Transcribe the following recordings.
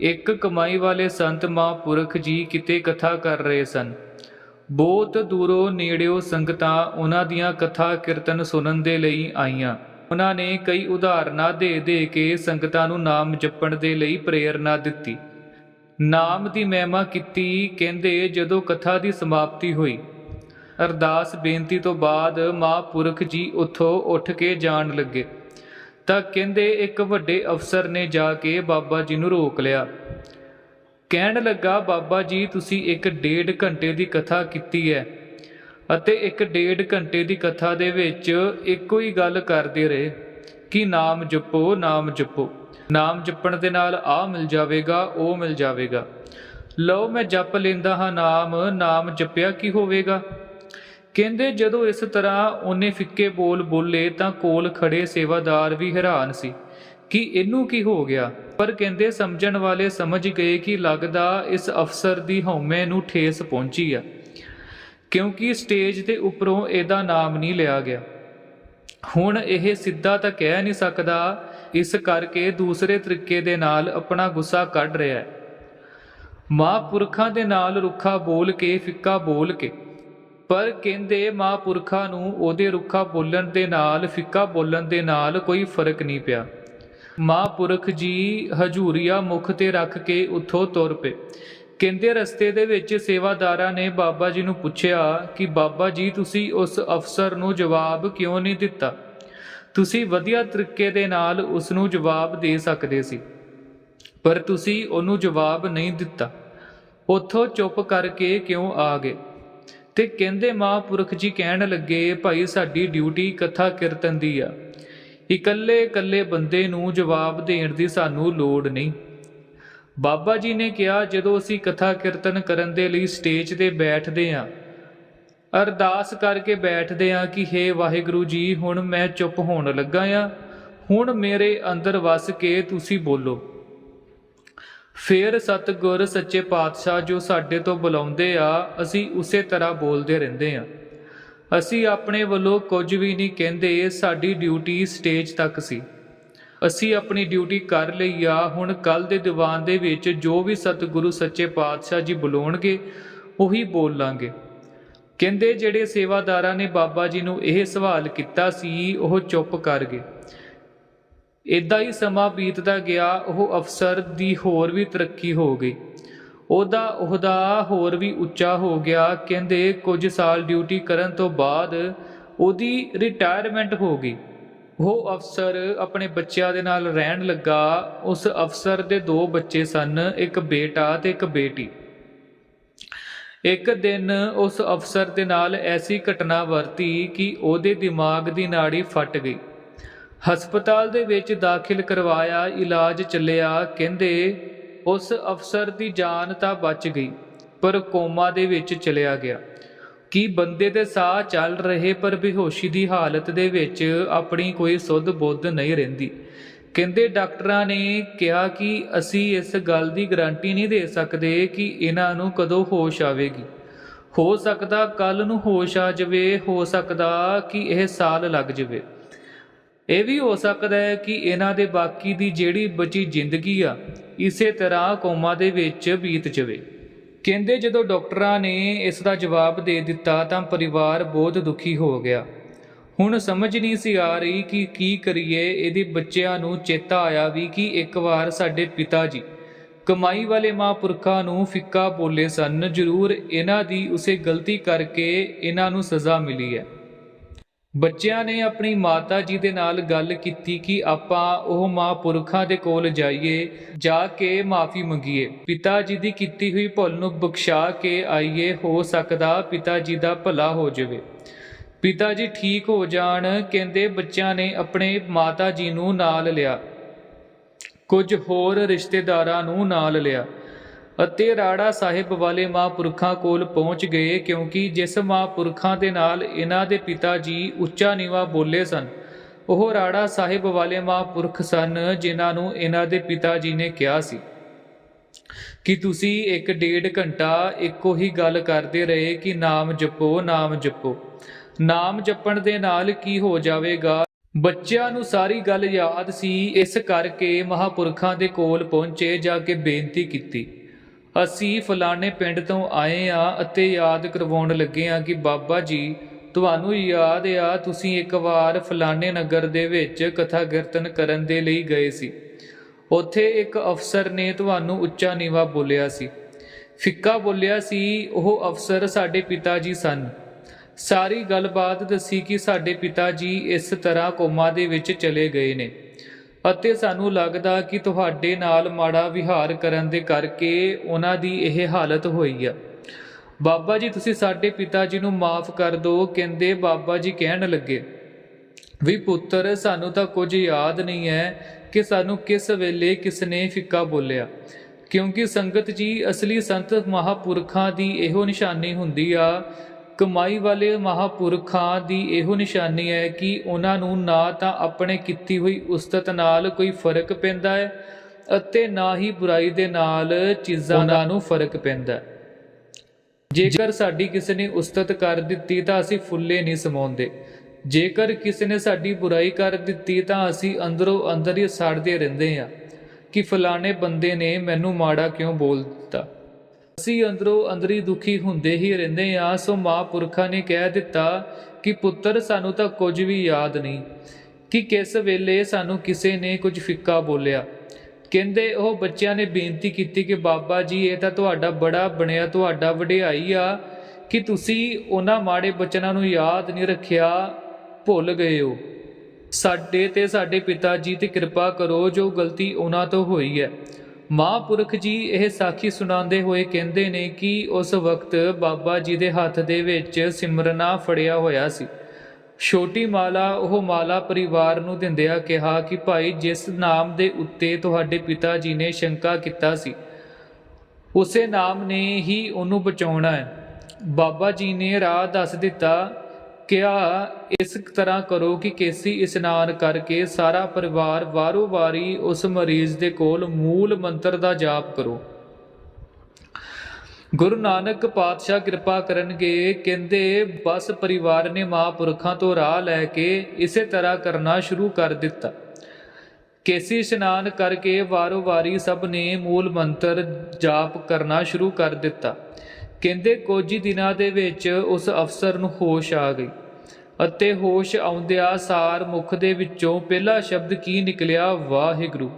ਇੱਕ ਕਮਾਈ ਵਾਲੇ ਸੰਤ ਮਹਾਂਪੁਰਖ ਜੀ ਕਿਤੇ ਕਥਾ ਕਰ ਰਹੇ ਸਨ। ਬਹੁਤ ਦੂਰੋਂ ਨੇੜਿਓਂ ਸੰਗਤਾਂ ਉਹਨਾਂ ਦੀਆਂ ਕਥਾ ਕੀਰਤਨ ਸੁਣਨ ਦੇ ਲਈ ਆਈਆਂ। ਉਹਨਾਂ ਨੇ ਕਈ ਉਦਾਹਰਨਾਂ ਦੇ ਦੇ ਕੇ ਸੰਗਤਾਂ ਨੂੰ ਨਾਮ ਜਪਣ ਦੇ ਲਈ ਪ੍ਰੇਰਣਾ ਦਿੱਤੀ। ਨਾਮ ਦੀ ਮਹਿਮਾ ਕੀਤੀ, ਕਹਿੰਦੇ ਜਦੋਂ ਕਥਾ ਦੀ ਸਮਾਪਤੀ ਹੋਈ, ਅਰਦਾਸ ਬੇਨਤੀ ਤੋਂ ਬਾਅਦ ਮਹਾਂਪੁਰਖ ਜੀ ਉੱਥੋਂ ਉੱਠ ਕੇ ਜਾਣ ਲੱਗੇ। ਤਾਂ ਕਹਿੰਦੇ ਇੱਕ ਵੱਡੇ ਅਫਸਰ ਨੇ ਜਾ ਕੇ ਬਾਬਾ ਜੀ ਨੂੰ ਰੋਕ ਲਿਆ। ਕਹਿਣ ਲੱਗਾ, ਬਾਬਾ ਜੀ, ਤੁਸੀਂ ਇੱਕ ਡੇਢ ਘੰਟੇ ਦੀ ਕਥਾ ਕੀਤੀ ਹੈ ਅਤੇ ਇੱਕ ਡੇਢ ਘੰਟੇ ਦੀ ਕਥਾ ਦੇ ਵਿੱਚ ਇੱਕੋ ਹੀ ਗੱਲ ਕਰਦੇ ਰਹੇ ਕਿ ਨਾਮ ਜਪੋ ਨਾਮ ਜਪੋ। ਨਾਮ ਜਪਣ ਦੇ ਨਾਲ ਆ ਮਿਲ ਜਾਵੇਗਾ, ਉਹ ਮਿਲ ਜਾਵੇਗਾ। ਲਓ, ਮੈਂ ਜਪ ਲੈਂਦਾ ਹਾਂ, ਨਾਮ ਨਾਮ ਜਪਿਆ ਕੀ ਹੋਵੇਗਾ? ਕਹਿੰਦੇ ਜਦੋਂ ਇਸ ਤਰ੍ਹਾਂ ਉਹਨੇ ਫਿੱਕੇ ਬੋਲ ਬੋਲੇ ਤਾਂ ਕੋਲ ਖੜੇ ਸੇਵਾਦਾਰ ਵੀ ਹੈਰਾਨ ਸੀ। ਕਿ ਇਹਨੂੰ ਕੀ ਹੋ ਗਿਆ? ਪਰ ਕਹਿੰਦੇ ਸਮਝਣ ਵਾਲੇ ਸਮਝ ਗਏ ਕਿ ਲੱਗਦਾ ਇਸ ਅਫਸਰ ਦੀ ਹਉਮੈ ਨੂੰ ਠੇਸ ਪਹੁੰਚੀ ਆ, ਕਿਉਂਕਿ ਸਟੇਜ ਦੇ ਉੱਪਰੋਂ ਇਹਦਾ ਨਾਮ ਨਹੀਂ ਲਿਆ ਗਿਆ। ਹੁਣ ਇਹ ਸਿੱਧਾ ਤਾਂ ਕਹਿ ਨਹੀਂ ਸਕਦਾ, ਇਸ ਕਰਕੇ ਦੂਸਰੇ ਤਰੀਕੇ ਦੇ ਨਾਲ ਆਪਣਾ ਗੁੱਸਾ ਕੱਢ ਰਿਹਾ ਹੈ। ਮਹਾਂਪੁਰਖਾਂ ਦੇ ਨਾਲ ਰੁੱਖਾ ਬੋਲ ਕੇ, ਫਿੱਕਾ ਬੋਲ ਕੇ। ਪਰ ਕਹਿੰਦੇ ਮਹਾਂਪੁਰਖਾਂ ਨੂੰ ਉਹਦੇ ਰੁੱਖਾ ਬੋਲਣ ਦੇ ਨਾਲ, ਫਿੱਕਾ ਬੋਲਣ ਦੇ ਨਾਲ ਕੋਈ ਫ਼ਰਕ ਨਹੀਂ ਪਿਆ। ਮਹਾਂਪੁਰਖ ਜੀ ਹਜੂਰੀਆ ਮੁਖ ਤੇ ਰੱਖ ਕੇ ਉੱਥੋਂ ਤੁਰ ਪਏ। ਕਹਿੰਦੇ ਰਸਤੇ ਦੇ ਵਿੱਚ ਸੇਵਾਦਾਰਾਂ ਨੇ ਬਾਬਾ ਜੀ ਨੂੰ ਪੁੱਛਿਆ ਕਿ ਬਾਬਾ ਜੀ, ਤੁਸੀਂ ਉਸ ਅਫਸਰ ਨੂੰ ਜਵਾਬ ਕਿਉਂ ਨਹੀਂ ਦਿੱਤਾ? ਤੁਸੀਂ ਵਧੀਆ ਤਰੀਕੇ ਦੇ ਨਾਲ ਉਸ ਨੂੰ ਜਵਾਬ ਦੇ ਸਕਦੇ ਸੀ, ਪਰ ਤੁਸੀਂ ਉਹਨੂੰ ਜਵਾਬ ਨਹੀਂ ਦਿੱਤਾ। ਉੱਥੋਂ ਚੁੱਪ ਕਰਕੇ ਕਿਉਂ ਆ ਗਏ? ਤੇ ਕਹਿੰਦੇ ਮਹਾਂਪੁਰਖ ਜੀ ਕਹਿਣ ਲੱਗੇ, ਭਾਈ ਸਾਡੀ ਡਿਊਟੀ ਕਥਾ ਕੀਰਤਨ ਦੀ ਆ। ਇਕੱਲੇ ਇਕੱਲੇ ਬੰਦੇ ਨੂੰ ਜਵਾਬ ਦੇਣ ਦੀ ਸਾਨੂੰ ਲੋੜ ਨਹੀਂ। ਬਾਬਾ ਜੀ ਨੇ ਕਿਹਾ, ਜਦੋਂ ਅਸੀਂ ਕਥਾ ਕੀਰਤਨ ਕਰਨ ਦੇ ਲਈ ਸਟੇਜ ਤੇ ਬੈਠਦੇ ਆਂ, ਅਰਦਾਸ ਕਰਕੇ ਬੈਠਦੇ ਆਂ ਕਿ, ਹੇ ਵਾਹਿਗੁਰੂ ਜੀ, ਹੁਣ ਮੈਂ ਚੁੱਪ ਹੋਣ ਲੱਗਾ ਆਂ। ਹੁਣ ਮੇਰੇ ਅੰਦਰ ਵਸ ਕੇ ਤੁਸੀਂ ਬੋਲੋ। ਫਿਰ ਸਤਿਗੁਰ ਸੱਚੇ ਪਾਤਸ਼ਾਹ ਜੋ ਸਾਡੇ ਤੋਂ ਬੁਲਾਉਂਦੇ ਆ, ਅਸੀਂ ਉਸੇ ਤਰ੍ਹਾਂ ਬੋਲਦੇ ਰਹਿੰਦੇ ਆ। ਅਸੀਂ ਆਪਣੇ ਵੱਲੋਂ ਕੁਝ ਵੀ ਨਹੀਂ ਕਹਿੰਦੇ, ਸਾਡੀ ਡਿਊਟੀ ਸਟੇਜ ਤੱਕ ਸੀ। ਅਸੀਂ ਆਪਣੀ ਡਿਊਟੀ ਕਰ ਲਈ ਆ, ਹੁਣ ਕੱਲ ਦੇ ਦੀਵਾਨ ਦੇ ਵਿੱਚ ਜੋ ਵੀ ਸਤਿਗੁਰੂ ਸੱਚੇ ਪਾਤਸ਼ਾਹ ਜੀ ਬੁਲਾਉਣਗੇ, ਉਹੀ ਬੋਲਾਂਗੇ ਕਹਿੰਦੇ ਜਿਹੜੇ ਸੇਵਾਦਾਰਾਂ ਨੇ ਬਾਬਾ ਜੀ ਨੂੰ ਇਹ ਸਵਾਲ ਕੀਤਾ ਸੀ, ਉਹ ਚੁੱਪ ਕਰ ਗਏ। ਇਦਾਂ ਹੀ ਸਮਾਂ ਬੀਤਦਾ ਗਿਆ, ਉਹ ਅਫਸਰ ਦੀ ਹੋਰ ਵੀ ਤਰੱਕੀ ਹੋ ਗਈ। ਉਹਦਾ ਉਹਦਾ ਹੋਰ ਵੀ ਉੱਚਾ ਹੋ ਗਿਆ, ਕਹਿੰਦੇ ਕੁਝ ਸਾਲ ਡਿਊਟੀ ਕਰਨ ਤੋਂ ਬਾਅਦ ਉਹਦੀ ਰਿਟਾਇਰਮੈਂਟ ਹੋ ਗਈ। ਉਹ ਅਫਸਰ ਆਪਣੇ ਬੱਚਿਆਂ ਦੇ ਨਾਲ ਰਹਿਣ ਲੱਗਾ। ਉਸ ਅਫਸਰ ਦੇ ਦੋ ਬੱਚੇ ਸਨ, ਇੱਕ ਬੇਟਾ ਤੇ ਇੱਕ ਬੇਟੀ। ਇੱਕ ਦਿਨ ਉਸ ਅਫਸਰ ਦੇ ਨਾਲ ਐਸੀ ਘਟਨਾ ਵਰਤੀ ਕਿ ਉਹਦੇ ਦਿਮਾਗ ਦੀ ਨਾੜੀ ਫਟ ਗਈ। ਹਸਪਤਾਲ ਦੇ ਵਿੱਚ ਦਾਖਲ ਕਰਵਾਇਆ, ਇਲਾਜ ਚੱਲਿਆ, ਕਹਿੰਦੇ ਉਸ ਅਫਸਰ ਦੀ ਜਾਨ ਤਾਂ ਬਚ ਗਈ, ਪਰ ਕੋਮਾ ਦੇ ਵਿੱਚ ਚਲਿਆ ਗਿਆ। ਕਿ ਬੰਦੇ ਦੇ ਸਾਹ ਚੱਲ ਰਹੇ ਪਰ ਬੇਹੋਸ਼ੀ ਦੀ ਹਾਲਤ ਦੇ ਵਿੱਚ ਆਪਣੀ ਕੋਈ ਸੁੱਧ ਬੁੱਧ ਨਹੀਂ ਰਹਿੰਦੀ? ਕਹਿੰਦੇ ਡਾਕਟਰਾਂ ਨੇ ਕਿਹਾ ਕਿ ਅਸੀਂ ਇਸ ਗੱਲ ਦੀ ਗਾਰੰਟੀ ਨਹੀਂ ਦੇ ਸਕਦੇ ਕਿ ਇਹਨਾਂ ਨੂੰ ਕਦੋਂ ਹੋਸ਼ ਆਵੇਗੀ। ਹੋ ਸਕਦਾ ਕੱਲ ਨੂੰ ਹੋਸ਼ ਆ ਜਾਵੇ, ਹੋ ਸਕਦਾ ਕਿ ਇਹ ਸਾਲ ਲੱਗ ਜਾਵੇ। ਇਹ ਵੀ ਹੋ ਸਕਦਾ ਹੈ ਕਿ ਇਹਨਾਂ ਦੇ ਬਾਕੀ ਦੀ ਜਿਹੜੀ ਬਚੀ ਜ਼ਿੰਦਗੀ ਆ, ਇਸੇ ਤਰ੍ਹਾਂ ਕੋਮਾ ਦੇ ਵਿੱਚ ਬੀਤ ਜਾਵੇ। ਕਹਿੰਦੇ ਜਦੋਂ ਡਾਕਟਰਾਂ ਨੇ ਇਸ ਦਾ ਜਵਾਬ ਦੇ ਦਿੱਤਾ ਤਾਂ ਪਰਿਵਾਰ ਬਹੁਤ ਦੁਖੀ ਹੋ ਗਿਆ। ਹੁਣ ਸਮਝ ਨਹੀਂ ਸੀ ਆ ਰਹੀ ਕਿ ਕੀ ਕਰੀਏ, ਇਹਦੇ ਬੱਚਿਆਂ ਨੂੰ ਚੇਤਾ ਆਇਆ ਵੀ ਕਿ ਇੱਕ ਵਾਰ ਸਾਡੇ ਪਿਤਾ ਜੀ ਕਮਾਈ ਵਾਲੇ ਮਹਾਂਪੁਰਖਾਂ ਨੂੰ ਫਿੱਕਾ ਬੋਲੇ ਸਨ, ਜ਼ਰੂਰ ਇਹਨਾਂ ਦੀ ਉਸੇ ਗਲਤੀ ਕਰਕੇ ਇਹਨਾਂ ਨੂੰ ਸਜ਼ਾ ਮਿਲੀ ਹੈ। ਬੱਚਿਆਂ ਨੇ ਆਪਣੀ ਮਾਤਾ ਜੀ ਦੇ ਨਾਲ ਗੱਲ ਕੀਤੀ ਕਿ ਆਪਾਂ ਉਹ ਮਹਾਂਪੁਰਖਾਂ ਦੇ ਕੋਲ ਜਾਈਏ, ਜਾ ਕੇ ਮਾਫੀ ਮੰਗੀਏ। ਪਿਤਾ ਜੀ ਦੀ ਕੀਤੀ ਹੋਈ ਭੁੱਲ ਨੂੰ ਬਖਸ਼ਾ ਕੇ ਆਈਏ, ਹੋ ਸਕਦਾ ਪਿਤਾ ਜੀ ਦਾ ਭਲਾ ਹੋ ਜਾਵੇ। ਪਿਤਾ ਜੀ ਠੀਕ ਹੋ ਜਾਣ, ਕਹਿੰਦੇ ਬੱਚਿਆਂ ਨੇ ਆਪਣੇ ਮਾਤਾ ਜੀ ਨੂੰ ਨਾਲ ਲਿਆ। ਕੁਝ ਹੋਰ ਰਿਸ਼ਤੇਦਾਰਾਂ ਨੂੰ ਨਾਲ ਲਿਆ। ਅਤੇ ਰਾੜਾ ਸਾਹਿਬ ਵਾਲੇ ਮਹਾਂਪੁਰਖਾਂ ਕੋਲ ਪਹੁੰਚ ਗਏ ਕਿਉਂਕਿ ਜਿਸ ਮਹਾਂਪੁਰਖਾਂ ਦੇ ਨਾਲ ਇਹਨਾਂ ਦੇ ਪਿਤਾ ਜੀ ਉੱਚਾ ਨੀਵਾ ਬੋਲੇ ਸਨ, ਉਹ ਰਾੜਾ ਸਾਹਿਬ ਵਾਲੇ ਮਹਾਂਪੁਰਖ ਸਨ ਜਿਨ੍ਹਾਂ ਨੂੰ ਇਹਨਾਂ ਦੇ ਪਿਤਾ ਜੀ ਨੇ ਕਿਹਾ ਸੀ। ਕਿ ਤੁਸੀਂ ਇੱਕ ਡੇਢ ਘੰਟਾ ਇੱਕੋ ਹੀ ਗੱਲ ਕਰਦੇ ਰਹੇ ਕਿ ਨਾਮ ਜਪੋ ਨਾਮ ਜਪੋ? ਨਾਮ ਜਪਣ ਦੇ ਨਾਲ ਕੀ ਹੋ ਜਾਵੇਗਾ? ਬੱਚਿਆਂ ਨੂੰ ਸਾਰੀ ਗੱਲ ਯਾਦ ਸੀ, ਇਸ ਕਰਕੇ ਮਹਾਪੁਰਖਾਂ ਦੇ ਕੋਲ ਪਹੁੰਚੇ ਜਾ ਕੇ ਬੇਨਤੀ ਕੀਤੀ। ਅਸੀਂ ਫਲਾਣੇ ਪਿੰਡ ਤੋਂ ਆਏ ਆ ਅਤੇ ਯਾਦ ਕਰਵਾਉਣ ਲੱਗੇ ਆ ਕਿ ਬਾਬਾ ਜੀ, ਤੁਹਾਨੂੰ ਯਾਦ ਆ, ਤੁਸੀਂ ਇੱਕ ਵਾਰ ਫਲਾਣੇ ਨਗਰ ਦੇ ਵਿੱਚ ਕਥਾ ਕੀਰਤਨ ਕਰਨ ਦੇ ਲਈ ਗਏ ਸੀ। ਉੱਥੇ ਇੱਕ ਅਫਸਰ ਨੇ ਤੁਹਾਨੂੰ ਉੱਚਾ ਨੀਵਾ ਬੋਲਿਆ ਸੀ। ਫਿੱਕਾ ਬੋਲਿਆ ਸੀ, ਉਹ ਅਫਸਰ ਸਾਡੇ ਪਿਤਾ ਜੀ ਸਨ। ਸਾਰੀ ਗੱਲਬਾਤ ਦੱਸੀ ਕਿ ਸਾਡੇ ਪਿਤਾ ਜੀ ਇਸ ਤਰ੍ਹਾਂ ਕੋਮਾ ਦੇ ਵਿੱਚ ਚਲੇ ਗਏ ਨੇ। ਅਤੇ ਸਾਨੂੰ ਲੱਗਦਾ ਕਿ ਤੁਹਾਡੇ ਨਾਲ ਮਾੜਾ ਵਿਹਾਰ ਕਰਨ ਦੇ ਕਰਕੇ ਉਹਨਾਂ ਦੀ ਇਹ ਹਾਲਤ ਹੋਈ ਆ। ਬਾਬਾ ਜੀ, ਤੁਸੀਂ ਸਾਡੇ ਪਿਤਾ ਜੀ ਨੂੰ ਮਾਫ ਕਰ ਦਿਓ ਕਹਿੰਦੇ ਬਾਬਾ ਜੀ ਕਹਿਣ ਲੱਗੇ, ਵੀ ਪੁੱਤਰ, ਸਾਨੂੰ ਤਾਂ ਕੁਝ ਯਾਦ ਨਹੀਂ ਹੈ ਕਿ ਸਾਨੂੰ ਕਿਸ ਵੇਲੇ ਕਿਸ ਨੇ ਫਿੱਕਾ ਬੋਲਿਆ। ਕਿਉਂਕਿ ਸੰਗਤ ਜੀ, ਅਸਲੀ ਸੰਤ ਮਹਾਪੁਰਖਾਂ ਦੀ ਇਹੋ ਨਿਸ਼ਾਨੀ ਹੁੰਦੀ ਆ ਕਮਾਈ ਵਾਲੇ ਮਹਾਪੁਰਖਾਂ ਦੀ ਇਹੋ ਨਿਸ਼ਾਨੀ ਹੈ ਕਿ ਉਹਨਾਂ ਨੂੰ ਨਾ ਤਾਂ ਆਪਣੇ ਕੀਤੀ ਹੋਈ ਉਸਤਤ ਨਾਲ ਕੋਈ ਫ਼ਰਕ ਪੈਂਦਾ ਹੈ ਅਤੇ ਨਾ ਹੀ ਬੁਰਾਈ ਦੇ ਨਾਲ ਚੀਜ਼ਾਂ ਦਾ ਨੂੰ ਫ਼ਰਕ ਪੈਂਦਾ ਹੈ। ਜੇਕਰ ਸਾਡੀ ਕਿਸੇ ਨੇ ਉਸਤਤ ਕਰ ਦਿੱਤੀ ਤਾਂ ਅਸੀਂ ਫੁੱਲੇ ਨਹੀਂ ਸਮਾਉਂਦੇ। ਜੇਕਰ ਕਿਸੇ ਨੇ ਸਾਡੀ ਬੁਰਾਈ ਕਰ ਦਿੱਤੀ ਤਾਂ ਅਸੀਂ ਅੰਦਰੋਂ ਅੰਦਰ ਹੀ ਸੜਦੇ ਰਹਿੰਦੇ ਆ ਕਿ ਫਲਾਣੇ ਬੰਦੇ ਨੇ ਮੈਨੂੰ ਮਾੜਾ ਕਿਉਂ ਬੋਲ ਦਿੱਤਾ? ਅਸੀਂ ਅੰਦਰੋਂ ਅੰਦਰੀ ਦੁਖੀ ਹੁੰਦੇ ਹੀ ਰਹਿੰਦੇ ਆ ਸੋ ਮਹਾਂਪੁਰਖਾਂ ਨੇ ਕਹਿ ਦਿੱਤਾ ਕਿ ਪੁੱਤਰ, ਸਾਨੂੰ ਤਾਂ ਕੁਝ ਵੀ ਯਾਦ ਨਹੀਂ, ਕਿ ਕਿਸ ਵੇਲੇ ਸਾਨੂੰ ਕਿਸੇ ਨੇ ਕੁਝ ਫਿੱਕਾ ਬੋਲਿਆ। ਕਹਿੰਦੇ ਉਹ ਬੱਚਿਆਂ ਨੇ ਬੇਨਤੀ ਕੀਤੀ ਕਿ ਬਾਬਾ ਜੀ, ਇਹ ਤਾਂ ਤੁਹਾਡਾ ਬੜਾ ਬਣਿਆ, ਤੁਹਾਡਾ ਵਡਿਆਈ ਆ, ਕਿ ਤੁਸੀਂ ਉਹਨਾਂ ਮਾੜੇ ਬਚਨਾਂ ਨੂੰ ਯਾਦ ਨਹੀਂ ਰੱਖਿਆ, ਭੁੱਲ ਗਏ ਹੋ। ਸਾਡੇ ਤੇ ਸਾਡੇ ਪਿਤਾ ਜੀ ਤੇ ਕਿਰਪਾ ਕਰੋ, ਜੋ ਗਲਤੀ ਉਹਨਾਂ ਤੋਂ ਹੋਈ ਹੈ। ਮਹਾਂਪੁਰਖ ਜੀ ਇਹ ਸਾਖੀ ਸੁਣਾਉਂਦੇ ਹੋਏ ਕਹਿੰਦੇ ਨੇ ਕਿ ਉਸ ਵਕਤ ਬਾਬਾ ਜੀ ਦੇ ਹੱਥ ਦੇ ਵਿੱਚ ਸਿਮਰਨਾ ਫੜਿਆ ਹੋਇਆ ਸੀ। ਛੋਟੀ ਮਾਲਾ ਉਹ ਮਾਲਾ ਪਰਿਵਾਰ ਨੂੰ ਦਿੰਦਿਆਂ ਕਿਹਾ ਕਿ ਭਾਈ ਜਿਸ ਨਾਮ ਦੇ ਉੱਤੇ ਤੁਹਾਡੇ ਪਿਤਾ ਜੀ ਨੇ ਸ਼ੰਕਾ ਕੀਤਾ ਸੀ, ਉਸੇ ਨਾਮ ਨੇ ਹੀ ਉਹਨੂੰ ਬਚਾਉਣਾ ਹੈ। ਬਾਬਾ ਜੀ ਨੇ ਰਾਹ ਦੱਸ ਦਿੱਤਾ ਕਿਹਾ, ਇਸ ਤਰ੍ਹਾਂ ਕਰੋ ਕਿ ਕੇਸੀ ਇਸ਼ਨਾਨ ਕਰਕੇ ਸਾਰਾ ਪਰਿਵਾਰ ਵਾਰੋ ਵਾਰੀ ਉਸ ਮਰੀਜ਼ ਦੇ ਕੋਲ ਮੂਲ ਮੰਤਰ ਦਾ ਜਾਪ ਕਰੋ। ਗੁਰੂ ਨਾਨਕ ਪਾਤਸ਼ਾਹ ਕਿਰਪਾ ਕਰਨਗੇ, ਕਹਿੰਦੇ, ਬਸ ਪਰਿਵਾਰ ਨੇ ਮਹਾਂਪੁਰਖਾਂ ਤੋਂ ਰਾਹ ਲੈ ਕੇ ਇਸੇ ਤਰ੍ਹਾਂ ਕਰਨਾ ਸ਼ੁਰੂ ਕਰ ਦਿੱਤਾ। ਕੇਸੀ ਇਸ਼ਨਾਨ ਕਰਕੇ ਵਾਰੋ ਵਾਰੀ ਸਭ ਨੇ ਮੂਲ ਮੰਤਰ ਜਾਪ ਕਰਨਾ ਸ਼ੁਰੂ ਕਰ ਦਿੱਤਾ। ਕਹਿੰਦੇ ਕੁਝ ਦਿਨਾਂ ਦੇ ਵਿੱਚ ਉਸ ਅਫਸਰ ਨੂੰ ਹੋਸ਼ ਆ ਗਈ ਅਤੇ ਹੋਸ਼ ਆਉਂਦਿਆਂ ਸਾਰ ਮੁਖ ਦੇ ਵਿੱਚੋਂ ਪਹਿਲਾ ਸ਼ਬਦ ਕੀ ਨਿਕਲਿਆ? ਵਾਹਿਗੁਰੂ।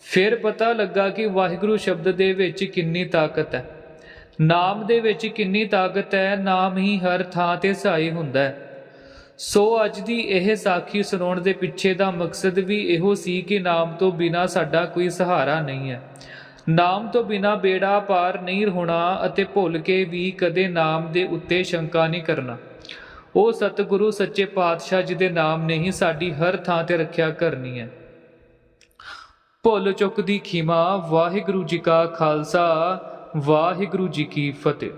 ਫਿਰ ਪਤਾ ਲੱਗਾ ਕਿ ਵਾਹਿਗੁਰੂ ਸ਼ਬਦ ਦੇ ਵਿੱਚ ਕਿੰਨੀ ਤਾਕਤ ਹੈ। ਨਾਮ ਦੇ ਵਿੱਚ ਕਿੰਨੀ ਤਾਕਤ ਹੈ, ਨਾਮ ਹੀ ਹਰ ਥਾਂ ਤੇ ਸਹਾਈ ਹੁੰਦਾ ਹੈ। ਸੋ ਅੱਜ ਦੀ ਇਹ ਸਾਖੀ ਸੁਣਾਉਣ ਦੇ ਪਿੱਛੇ ਦਾ ਮਕਸਦ ਵੀ ਇਹੋ ਸੀ ਕਿ ਨਾਮ ਤੋਂ ਬਿਨਾ ਸਾਡਾ ਕੋਈ ਸਹਾਰਾ ਨਹੀਂ ਹੈ। ਨਾਮ ਤੋਂ ਬਿਨਾ ਬੇੜਾ ਪਾਰ ਨਹੀਂ ਹੋਣਾ ਅਤੇ ਭੁੱਲ ਕੇ ਵੀ ਕਦੇ ਨਾਮ ਦੇ ਉੱਤੇ ਸ਼ੰਕਾ ਨਹੀਂ ਕਰਨਾ। ਉਹ ਸਤਿਗੁਰੂ, ਸੱਚੇ ਪਾਤਸ਼ਾਹ ਜੀ ਦੇ ਨਾਮ ਨੇ ਹੀ ਸਾਡੀ ਹਰ ਥਾਂ ਤੇ ਰੱਖਿਆ ਕਰਨੀ ਹੈ। ਭੁੱਲ ਚੁੱਕ ਦੀ ਖਿਮਾ, ਵਾਹਿਗੁਰੂ ਜੀ ਕਾ ਖਾਲਸਾ, ਵਾਹਿਗੁਰੂ ਜੀ ਕੀ ਫਤਿਹ।